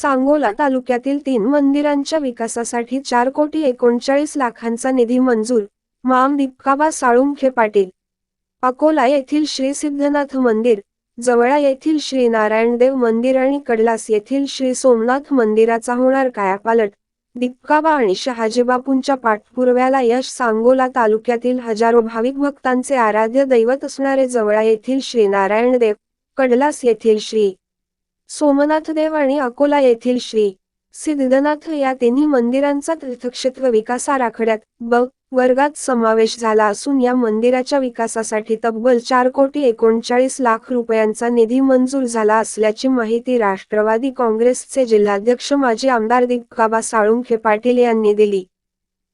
सांगोला तालुक्यातील तीन मंदिरांच्या विकासासाठी चार कोटी एकोणचाळीस लाखांचा निधी मंजूर माम दीपकाबा साळुंखे पाटील. अकोला येथील श्री सिद्धनाथ मंदिर जवळा येथील श्री नारायणदेव मंदिर आणि कडलास येथील श्री सोमनाथ मंदिराचा होणार कायापालट. दीपकाबा आणि शहाजीबापूंच्या पाठपुराव्याला यश सांगोला तालुक्यातील हजारो भाविक भक्तांचे आराध्य दैवत असणारे जवळा येथील श्री नारायणदेव कडलास येथील श्री सोमनाथ देव आणि अकोला येथील श्री सिद्धनाथ या तिन्ही मंदिरांचा तीर्थक्षेत्र विकास आराखड्यात ब वर्गात समावेश झाला असून या मंदिराच्या विकासासाठी तब्बल चार कोटी एकोणचाळीस लाख रुपयांचा निधी मंजूर झाला असल्याची माहिती राष्ट्रवादी काँग्रेसचे जिल्हाध्यक्ष माजी आमदार दीपकाबा साळुंखे पाटील यांनी दिली.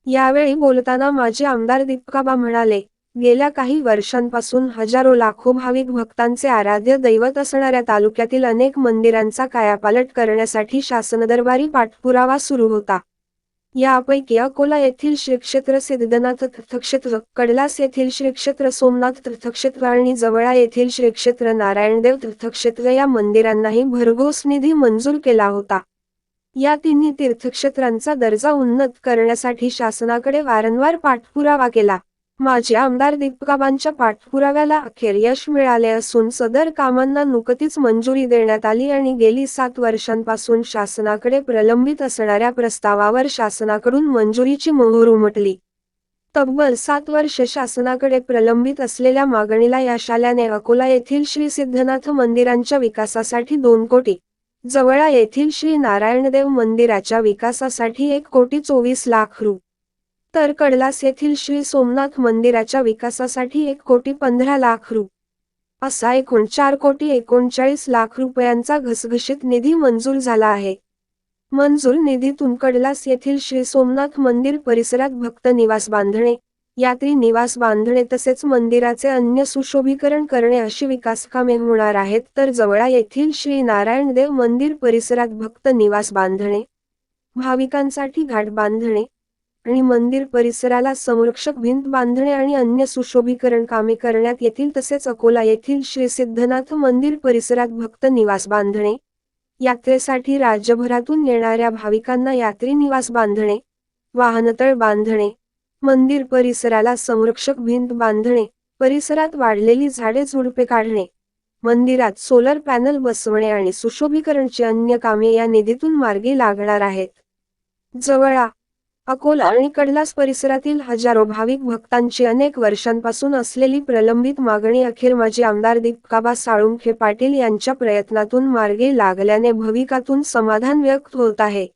यावेळी बोलताना माजी आमदार दीपकाबा म्हणाले गेल्या काही वर्षांपासून हजारो लाखो भाविक भक्तांचे आराध्य दैवत असणाऱ्या तालुक्यातील अनेक मंदिरांचा कायापालट करण्यासाठी शासनदरबारी पाठपुरावा सुरू होता. यापैकी अकोला येथील श्रीक्षेत्र सिद्धनाथ तीर्थक्षेत्र कडलास येथील श्रीक्षेत्र सोमनाथ तीर्थक्षेत्र आणि जवळा येथील श्रीक्षेत्र नारायणदेव तीर्थक्षेत्र या मंदिरांनाही भरघोस निधी मंजूर केला होता. या तिन्ही तीर्थक्षेत्रांचा दर्जा उन्नत करण्यासाठी शासनाकडे वारंवार पाठपुरावा केला. माजी आमदार दीपकाबांच्या पाठपुराव्याला अखेर यश मिळाले असून सदर कामांना नुकतीच मंजुरी देण्यात आली आणि गेली सात वर्षांपासून शासनाकडे प्रलंबित असणाऱ्या प्रस्तावावर शासनाकडून मंजुरीची मोहर उमटली. तब्बल सात वर्ष शासनाकडे प्रलंबित असलेल्या मागणीला यश आल्याने अकोला येथील श्री सिद्धनाथ मंदिरांच्या विकासासाठी दोन कोटी जवळा येथील श्री नारायणदेव मंदिराच्या विकासासाठी एक कोटी चोवीस लाख रु. तर कडलास येथील श्री सोमनाथ मंदिराच्या विकासासाठी एक कोटी पंधरा लाख रु. असा एकूण चार कोटी एकोणचाळीस लाख रुपयांचा घसघशीत निधी मंजूर झाला आहे. मंजूर निधीतून कडलास येथील श्री सोमनाथ मंदिर परिसरात भक्त निवास बांधणे यात्री निवास बांधणे तसेच मंदिराचे अन्य सुशोभीकरण करणे अशी विकास कामे होणार आहेत तर जवळा येथील श्री नारायणदेव मंदिर परिसरात भक्त निवास बांधणे भाविकांसाठी घाट बांधणे आणि मंदिर परिसराला संरक्षक भिंत बांधणे आणि अन्य सुशोभीकरण कामे करण्यात येतील तसेच अकोला येथील श्री सिद्धनाथ मंदिर परिसरात भक्त निवास बांधणे यात्रेसाठी राज्यभरातून येणाऱ्या भाविकांना यात्री निवास बांधणे वाहनतळ बांधणे मंदिर परिसराला संरक्षक भिंत बांधणे परिसरात वाढलेली झाडे झुडपे काढणे मंदिरात सोलर पॅनल बसवणे आणि सुशोभीकरणची अन्य कामे या निधीतून मार्गी लागणार आहेत. जवळा अकोला आणि कडलास परिसरातील हजारो भाविक भक्तांची अनेक वर्षांपासून असलेली प्रलंबित मागणी अखेर माजी आमदार दीपकाबा साळुंखे पाटील यांच्या प्रयत्नातून मार्गी लागल्याने भविकातून समाधान व्यक्त होत आहे.